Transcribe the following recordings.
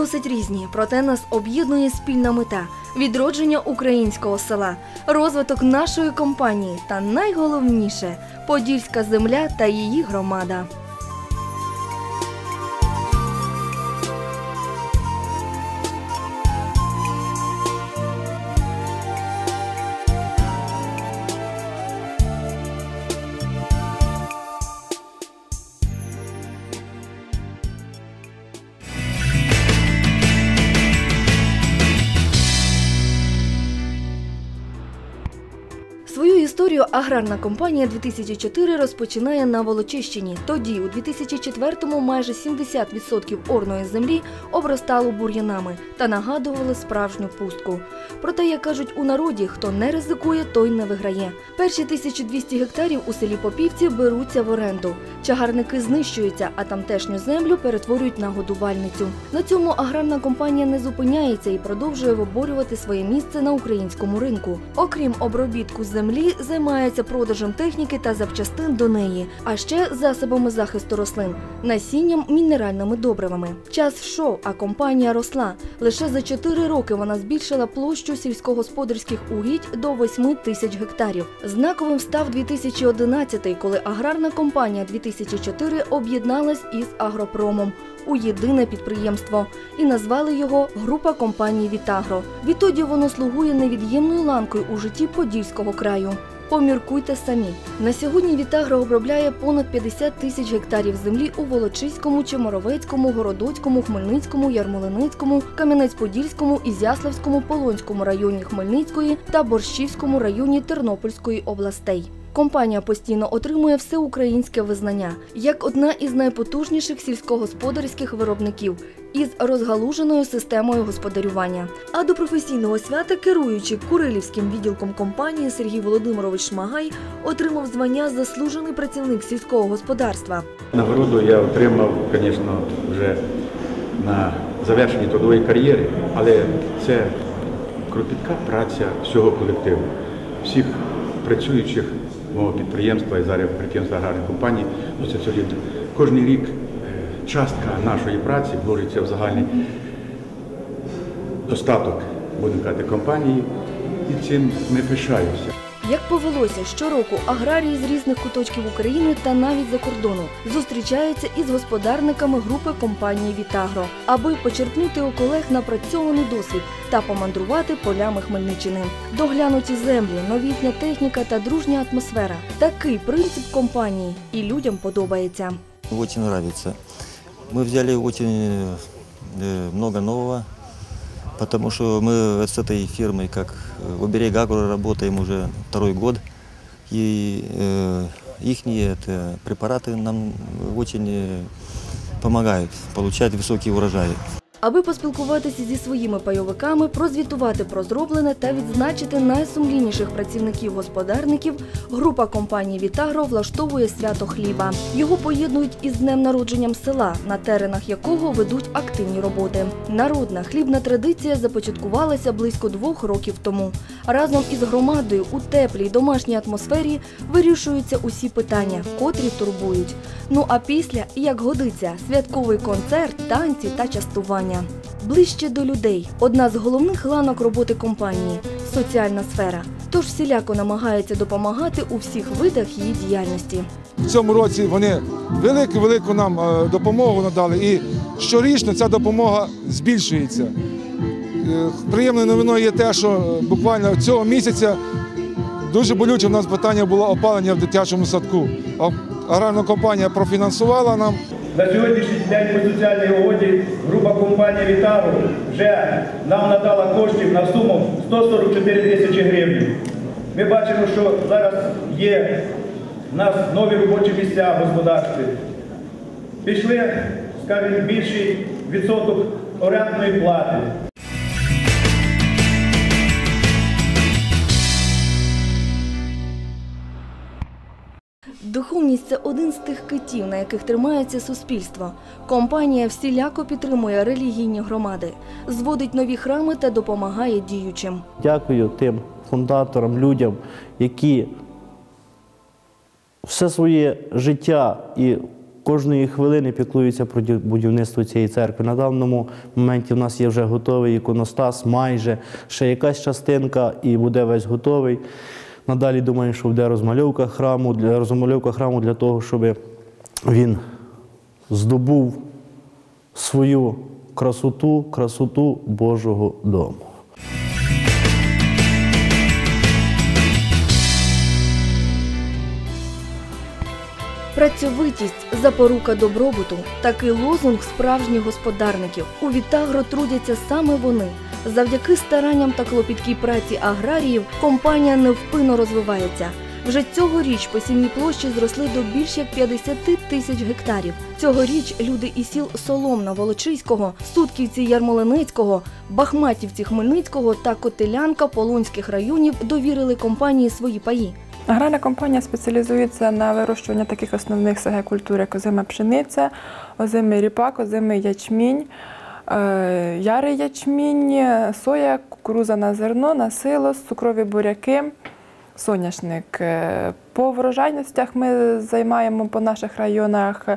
Досить різні, проте нас об'єднує спільна мета відродження українського села, розвиток нашої компанії та найголовніше подільська земля та її громада. Історію аграрна компанія 2004 розпочинає на Волочищині. Тоді, у 2004-му, майже 70% орної землі обростало бур'янами та нагадували справжню пустку. Проте, як кажуть у народі, хто не ризикує, той не виграє. Перші 1200 гектарів у селі Попівці беруться в оренду. Чагарники знищуються, а тамтешню землю перетворюють на годувальницю. На цьому аграрна компанія не зупиняється і продовжує виборювати своє місце на українському ринку. Окрім обробітку землі, займається продажем техніки та запчастин до неї, а ще засобами захисту рослин, насінням, мінеральними добривами. Час йшов, а компанія росла. Лише за 4 роки вона збільшила площу сільськогосподарських угідь до 8 тисяч гектарів. Знаковим став 2011, коли аграрна компанія 2004 об'єдналась із агропромом у єдине підприємство і назвали його Група компаній Вітагро. Відтоді воно слугує невід'ємною ланкою у житті Подільського краю. Поміркуйте самі. На сьогодні Вітагро обробляє понад 50 тисяч гектарів землі у Волочиському, Чеморовецькому, Городоцькому, Хмельницькому, Ярмолиницькому, Кам'янець-Подільському, Ізяславському, Полонському районі Хмельницької та Борщівському районі Тернопільської областей. Компанія постійно отримує всеукраїнське визнання як одна із найпотужніших сільськогосподарських виробників із розгалуженою системою господарювання. А до професійного свята, керуючи Курилівським відділком компанії Сергій Володимирович Шмагай, отримав звання заслужений працівник сільського господарства. Нагороду я отримав, звісно, вже на завершенні трудової кар'єри, але це кропітка праця всього колективу, всіх працюючих мого підприємства і зараз підприємства аграрної компанії. Ну, це. Кожний рік е, частка нашої праці вложиться в загальний достаток, будемо казати, компанії, і цим ми пишаємося. Як повелося, щороку аграрії з різних куточків України та навіть за кордону зустрічаються із господарниками групи компанії Вітагро, аби почерпнути у колег напрацьований досвід та помандрувати полями Хмельниччини. Доглянуті землі, новітня техніка та дружня атмосфера. Такий принцип компанії і людям подобається. Очень нравится. Мы взяли очень э, много нового, потому что мы с этой фирмой, как э, Уберег Агро, работаем уже второй год. И э, их это, препараты нам очень э, помогают получать высокие урожаи. Аби поспілкуватися зі своїми пайовиками, прозвітувати про зроблене та відзначити найсумлінніших працівників-господарників, група компанії Вітагро влаштовує свято хліба. Його поєднують із днем народженням села, на теренах якого ведуть активні роботи. Народна хлібна традиція започаткувалася близько двох років тому. Разом із громадою у теплій домашній атмосфері вирішуються усі питання, котрі турбують. Ну а після, як годиться, святковий концерт, танці та частування. Ближче до людей одна з головних ланок роботи компанії соціальна сфера. Тож всіляко намагається допомагати у всіх видах її діяльності. В цьому році вони велику-велику нам е, допомогу надали і щорічно ця допомога збільшується. Е, Приємною новиною є те, що е, буквально цього місяця дуже болюче в нас питання було опалення в дитячому садку. Аграрна компанія профінансувала нам На сьогоднішній день по соціальній угоді група компанії Вітару вже нам надала коштів на суму 144 тисячі гривень. Ми бачимо, що зараз є в нас нові робочі місця в господарстві. Пішли, скажімо, більший відсоток орендної плати. Духовність це один з тих китів, на яких тримається суспільство. Компанія всіляко підтримує релігійні громади, зводить нові храми та допомагає діючим. Дякую тим фундаторам, людям, які все своє життя і кожної хвилини піклуються про будівництво цієї церкви. На даному моменті в нас є вже готовий іконостас, майже ще якась частинка, і буде весь готовий. Надалі думаю, що буде розмальовка храму для розмальовка храму для того, щоб він здобув свою красоту, красоту Божого дому. Працьовитість запорука добробуту такий лозунг справжніх господарників. У Вітагро трудяться саме вони. Завдяки старанням та клопіткій праці аграріїв компанія невпинно розвивається. Вже цьогоріч посівні площі зросли до більш як 50 тисяч гектарів. Цьогоріч люди із сіл Соломна Волочиського, Сутківці Ярмолинецького, Бахматівці Хмельницького та Котелянка Полонських районів довірили компанії свої паї. Аграрна компанія спеціалізується на вирощуванні таких основних СГ як озима пшениця, озимий ріпак, озимий ячмінь, ярий ячмінь, соя, кукуруза на зерно, на силос, цукрові буряки, соняшник. Е, По врожайностях ми займаємо по наших районах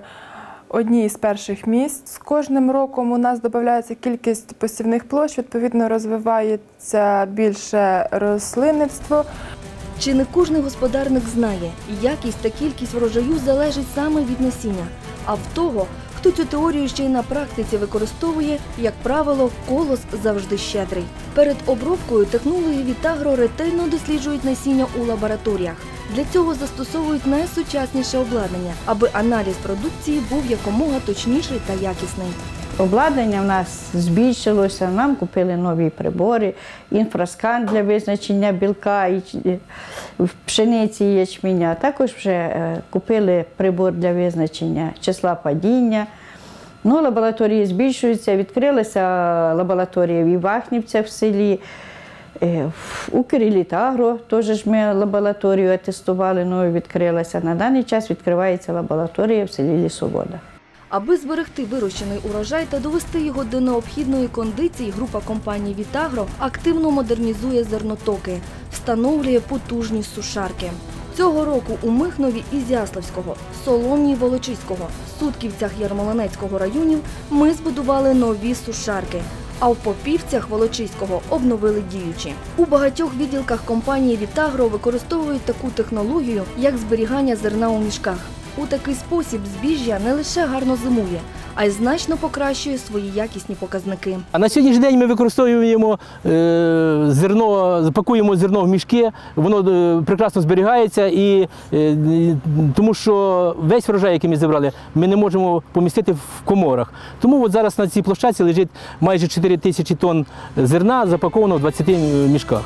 одні із перших місць. З кожним роком у нас додається кількість посівних площ, відповідно розвивається більше рослинництво. Чи не кожний господарник знає, якість та кількість врожаю залежить саме від насіння, а в того, хто цю теорію ще й на практиці використовує, як правило, колос завжди щедрий. Перед обробкою технологи Вітагро ретельно досліджують насіння у лабораторіях. Для цього застосовують найсучасніше обладнання, аби аналіз продукції був якомога точніший та якісний. Обладнання в нас збільшилося, нам купили нові прибори, інфраскан для визначення білка і пшениці і ячменя. Також вже е, купили прибор для визначення числа падіння. Ну, лабораторії збільшуються. Відкрилася лабораторія в Івахнівцях в селі. Е, У Кирилітагро теж ми лабораторію тестували, ну відкрилася. На даний час відкривається лабораторія в селі Лісовода. Аби зберегти вирощений урожай та довести його до необхідної кондиції, група компаній Вітагро активно модернізує зернотоки, встановлює потужні сушарки. Цього року у Михнові і Зяславського, Соломні і Волочиського, Сутківцях Ярмолинецького районів ми збудували нові сушарки. А в Попівцях Волочиського обновили діючі. У багатьох відділках компанії Вітагро використовують таку технологію, як зберігання зерна у мішках. У такий спосіб збіжжя не лише гарно зимує, а й значно покращує свої якісні показники. А на сьогоднішній день ми використовуємо е, зерно, пакуємо зерно в мішки, воно е, прекрасно зберігається, і, е, тому що весь врожай, який ми зібрали, ми не можемо помістити в коморах. Тому от зараз на цій площадці лежить майже 4 тисячі тонн зерна, запаковано в 20 мішках.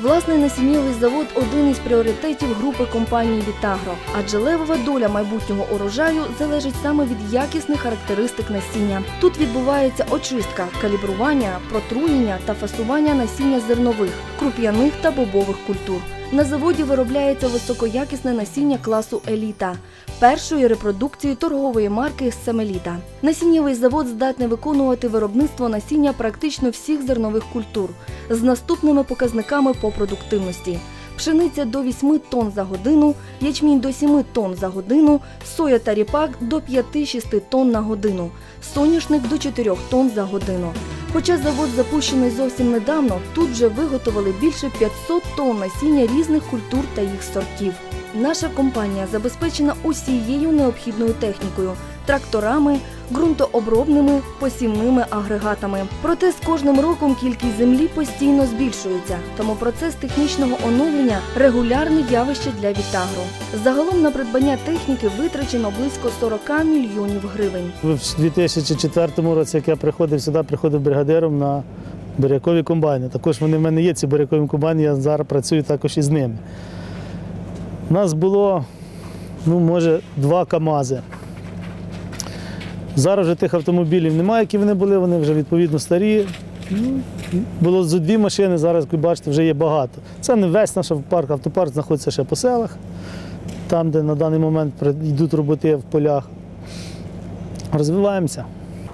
Власний насіннєвий завод один із пріоритетів групи компанії Вітагро, адже левова доля майбутнього урожаю залежить саме від якісних характеристик насіння. Тут відбувається очистка, калібрування, протруєння та фасування насіння зернових, круп'яних та бобових культур. На заводі виробляється високоякісне насіння класу еліта, першої репродукції торгової марки Семеліта. Насіннєвий завод здатний виконувати виробництво насіння практично всіх зернових культур з наступними показниками по продуктивності. Пшениця до 8 тонн за годину, ячмінь до 7 тонн за годину, соя та ріпак до 5-6 тонн на годину, соняшник до 4 тонн за годину. Хоча завод запущений зовсім недавно, тут вже виготовили більше 500 тонн насіння різних культур та їх сортів. Наша компанія забезпечена усією необхідною технікою тракторами, ґрунтообробними, посівними агрегатами. Проте з кожним роком кількість землі постійно збільшується, тому процес технічного оновлення регулярне явище для Вітагро. Загалом на придбання техніки витрачено близько 40 мільйонів гривень. В 2004 році, як я приходив сюди, приходив бригадиром на бурякові комбайни. Також вони в мене є ці бурякові комбайни, я зараз працюю також із ними. У нас було, ну, може, два КАМАЗи. Зараз вже тих автомобілів немає, які вони були, вони вже відповідно старі. Ну, Було за дві машини, зараз, як ви бачите, вже є багато. Це не весь наш автопарк, автопарк знаходиться ще по селах, там, де на даний момент йдуть роботи в полях. Розвиваємося.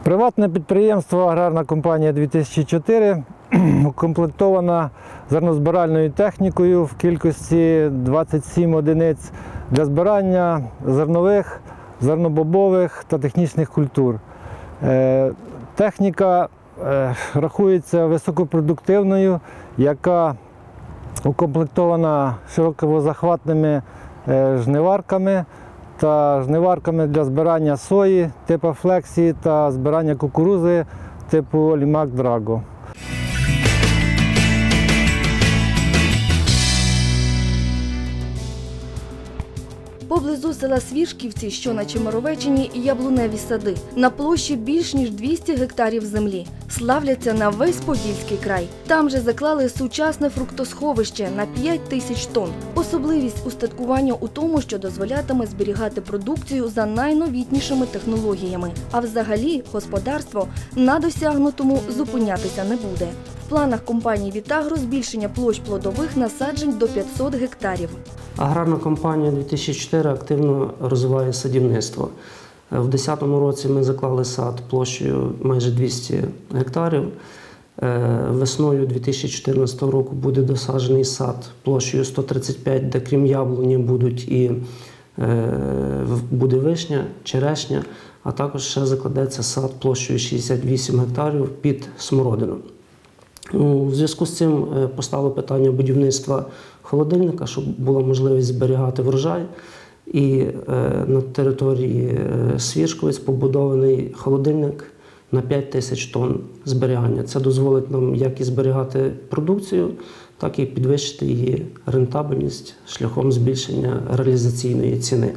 Приватне підприємство Аграрна компанія 2004 укомплектована зернозбиральною технікою в кількості 27 одиниць для збирання зернових зернобобових та технічних культур. Е, Техніка е, рахується високопродуктивною, яка укомплектована широкозахватними е, жниварками та жниварками для збирання сої типу флексії та збирання кукурузи типу Лімак Драго. Поблизу села Свіжківці, що на Чемеровеччині, яблуневі сади. На площі більш ніж 200 гектарів землі. Славляться на весь Подільський край. Там же заклали сучасне фруктосховище на 5 тисяч тонн. Особливість устаткування у тому, що дозволятиме зберігати продукцію за найновітнішими технологіями. А взагалі господарство на досягнутому зупинятися не буде. В планах компанії Вітагро збільшення площ плодових насаджень до 500 гектарів. Аграрна компанія 2004 активно розвиває садівництво. В 2010 році ми заклали сад площею майже 200 гектарів. Е, Весною 2014 року буде досаджений сад площею 135, де крім яблуні будуть і е, буде вишня, черешня, а також ще закладеться сад площею 68 гектарів під смородину. У зв'язку з цим е, постало питання будівництва холодильника, щоб була можливість зберігати врожай. І е, на території е, Свіршковець побудований холодильник на 5 тисяч тонн зберігання. Це дозволить нам як і зберігати продукцію, так і підвищити її рентабельність шляхом збільшення реалізаційної ціни.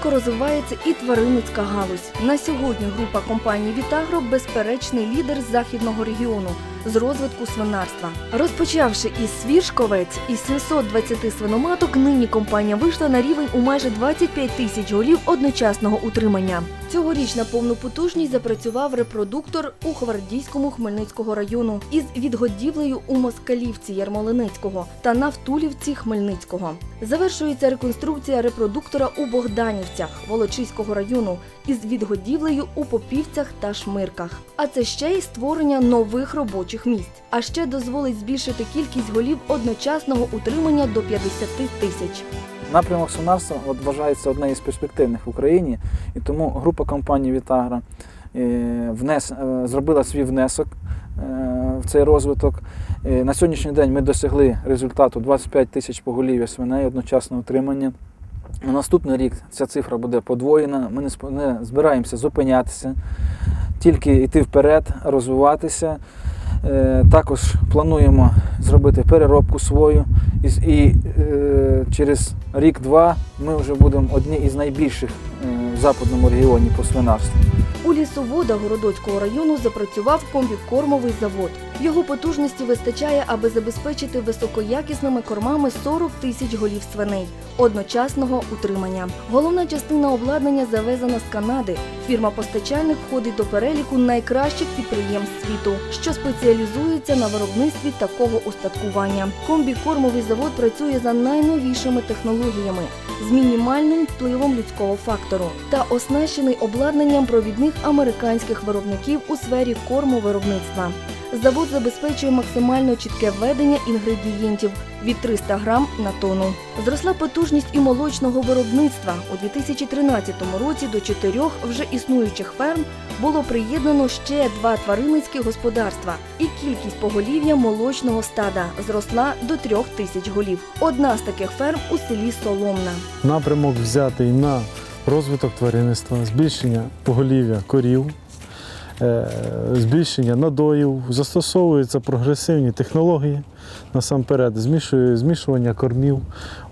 Стрімко розвивається і тваринницька галузь. На сьогодні група компаній Вітагро безперечний лідер західного регіону з розвитку свинарства. Розпочавши із свіршковець із 720 свиноматок, нині компанія вийшла на рівень у майже 25 тисяч голів одночасного утримання. Цьогоріч на повну потужність запрацював репродуктор у Хвардійському Хмельницького району із відгодівлею у Москалівці Ярмолинецького та на Втулівці Хмельницького. Завершується реконструкція репродуктора у Богданівцях Волочиського району із відгодівлею у Попівцях та Шмирках. А це ще й створення нових робочих місць. А ще дозволить збільшити кількість голів одночасного утримання до 50 тисяч. Напрямок свинарства от, вважається одне із перспективних в Україні, і тому група компаній Вітагра е, внес, е, зробила свій внесок е, в цей розвиток. На сьогоднішній день ми досягли результату 25 тисяч поголів'я свиней одночасного утримання. На наступний рік ця цифра буде подвоєна. Ми не збираємося зупинятися, тільки йти вперед, розвиватися. Е, Також плануємо зробити переробку свою. І, е, через рік-два ми вже будемо одні із найбільших е, западному регіоні по свинарству. У лісовода Городоцького району запрацював комбікормовий завод. Його потужності вистачає, аби забезпечити високоякісними кормами 40 тисяч голів свиней одночасного утримання. Головна частина обладнання завезена з Канади. Фірма-постачальник входить до переліку найкращих підприємств світу, що спеціалізується на виробництві такого устаткування. Комбікормовий завод працює за найновішими технологіями з мінімальним впливом людського фактору та оснащений обладнанням провідних американських виробників у сфері кормовиробництва. Завод забезпечує максимально чітке введення інгредієнтів від 300 грам на тонну. Зросла потужність і молочного виробництва. У 2013 році до чотирьох вже існуючих ферм було приєднано ще два тваринницькі господарства, і кількість поголів'я молочного стада зросла до трьох тисяч голів. Одна з таких ферм у селі Соломна. Напрямок взятий на розвиток тваринництва, збільшення поголів'я корів, е, збільшення надоїв, застосовуються прогресивні технології, насамперед, змішування кормів,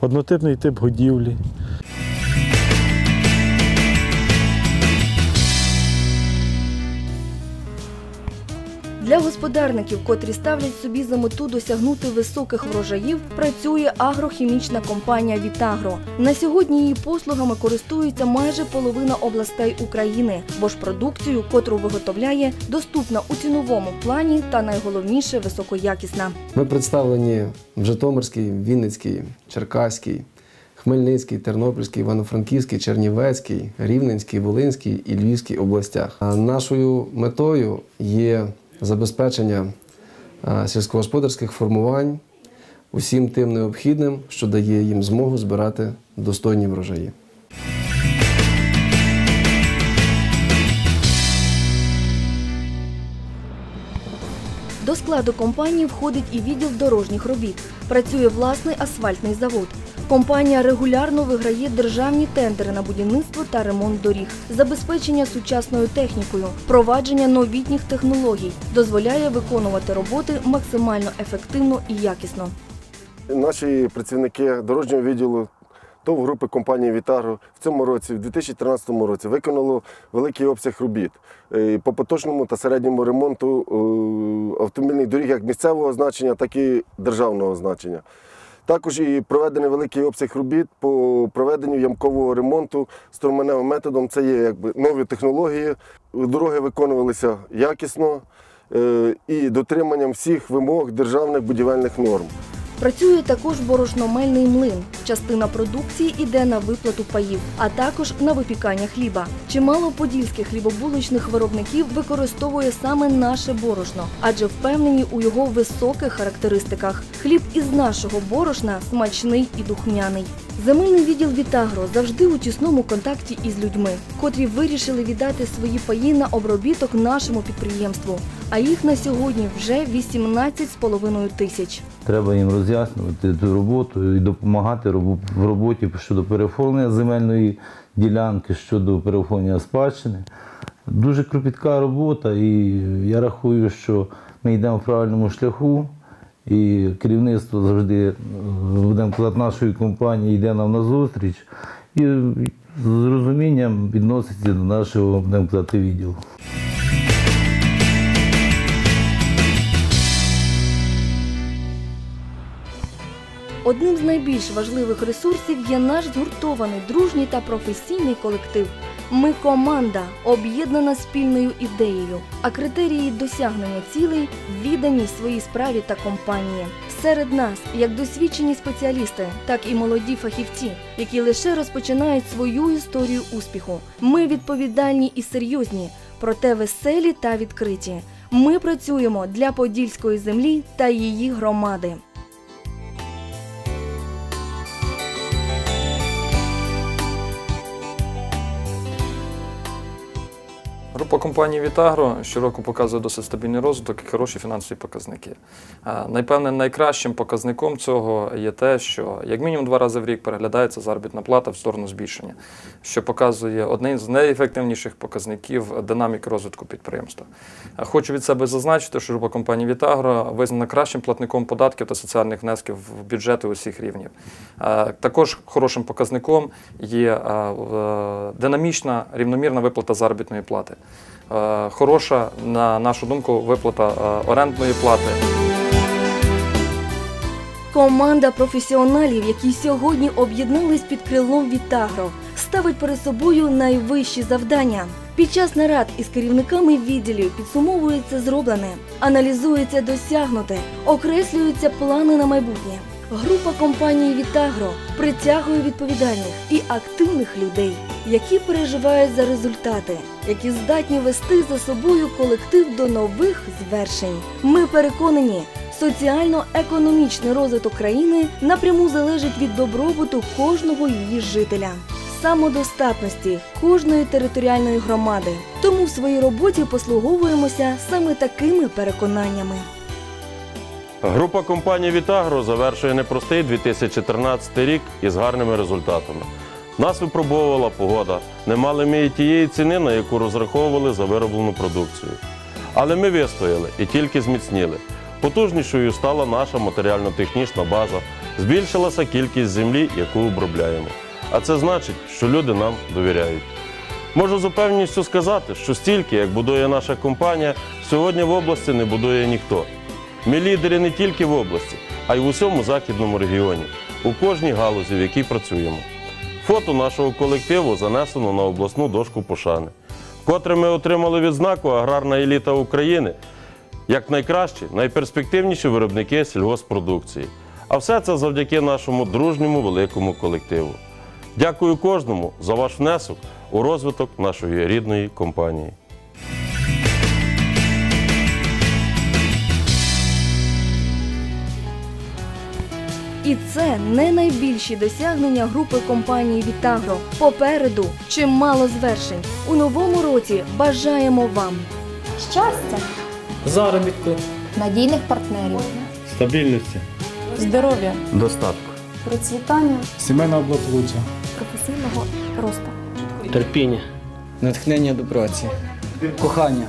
однотипний тип годівлі. Для господарників, котрі ставлять собі за мету досягнути високих врожаїв, працює агрохімічна компанія Вітагро. На сьогодні її послугами користується майже половина областей України, бо ж продукцію, котру виготовляє, доступна у ціновому плані та найголовніше високоякісна. Ми представлені в Житомирській, Вінницькій, Черкаській, Хмельницькій, Тернопільській, Івано-Франківській, Чернівецькій, Рівненській, Волинській і Львівській областях. Нашою метою є забезпечення е, сільськогосподарських формувань усім тим необхідним, що дає їм змогу збирати достойні врожаї. До складу компанії входить і відділ дорожніх робіт. Працює власний асфальтний завод. Компанія регулярно виграє державні тендери на будівництво та ремонт доріг, забезпечення сучасною технікою, впровадження новітніх технологій дозволяє виконувати роботи максимально ефективно і якісно. Наші працівники дорожнього відділу ТОВ групи компанії Вітагро в цьому році, в 2013 році, виконало великий обсяг робіт е, по поточному та середньому ремонту е, автомобільних доріг як місцевого значення, так і державного значення. Також і проведений великий обсяг робіт по проведенню ямкового ремонту струменевим методом. Це є якби нові технології. Дороги виконувалися якісно е, і дотриманням всіх вимог державних будівельних норм. Працює також борошномельний млин. Частина продукції йде на виплату паїв, а також на випікання хліба. Чимало подільських хлібобулочних виробників використовує саме наше борошно, адже впевнені у його високих характеристиках. Хліб із нашого борошна смачний і духмяний. Земельний відділ Вітагро завжди у тісному контакті із людьми, котрі вирішили віддати свої паї на обробіток нашому підприємству. А їх на сьогодні вже 18,5 тисяч. Треба їм роз'яснювати цю роботу і допомагати в роботі щодо переоформлення земельної ділянки, щодо переоформлення спадщини. Дуже кропітка робота, і я рахую, що ми йдемо в правильному шляху. І керівництво завжди, е, будемо казати, нашої компанії йде нам на зустріч і з розумінням відноситься до нашого, будемо казати, відділу. Одним з найбільш важливих ресурсів є наш згуртований, дружній та професійний колектив. Ми команда, об'єднана спільною ідеєю, а критерії досягнення цілей відданість своїй справі та компанії. Серед нас як досвідчені спеціалісти, так і молоді фахівці, які лише розпочинають свою історію успіху. Ми відповідальні і серйозні, проте веселі та відкриті. Ми працюємо для подільської землі та її громади. Група компанії Вітагро щороку показує досить стабільний розвиток і хороші фінансові показники. А, Напевне, найкращим показником цього є те, що як мінімум два рази в рік переглядається заробітна плата в сторону збільшення, що показує один з найефективніших показників динаміки розвитку підприємства. Хочу від себе зазначити, що група компанії Вітагро визнана кращим платником податків та соціальних внесків в бюджети усіх рівнів. Також хорошим показником є динамічна рівномірна виплата заробітної плати. Е, Хороша, на нашу думку, виплата е, орендної плати. Команда професіоналів, які сьогодні об'єднались під крилом Вітагро, ставить перед собою найвищі завдання. Під час нарад із керівниками відділів підсумовується зроблене, аналізується досягнуте, окреслюються плани на майбутнє. Група компанії Вітагро притягує відповідальних і активних людей, які переживають за результати, які здатні вести за собою колектив до нових звершень. Ми переконані, соціально-економічний розвиток країни напряму залежить від добробуту кожного її жителя. Самодостатності кожної територіальної громади. Тому в своїй роботі послуговуємося саме такими переконаннями. Група компанії Вітагро завершує непростий 2013 рік із гарними результатами. Нас випробовувала погода. Не мали ми і тієї ціни, на яку розраховували за вироблену продукцію. Але ми вистояли і тільки зміцніли. Потужнішою стала наша матеріально-технічна база, збільшилася кількість землі, яку обробляємо. А це значить, що люди нам довіряють. Можу з упевненістю сказати, що стільки, як будує наша компанія, сьогодні в області не будує ніхто. Ми лідери не тільки в області, а й в усьому західному регіоні, у кожній галузі, в якій працюємо. Фото нашого колективу занесено на обласну дошку пошани, вкотре ми отримали відзнаку Аграрна еліта України як найкращі, найперспективніші виробники сільгоспродукції. А все це завдяки нашому дружньому великому колективу. Дякую кожному за ваш внесок у розвиток нашої рідної компанії. І це не найбільші досягнення групи компанії Вітагро. Попереду чимало звершень. У новому році бажаємо вам щастя, заробітку, надійних партнерів, стабільності, здоров'я, Достатку. процвітання, сімейного благополуччя, професійного росту. терпіння, натхнення до праці, кохання,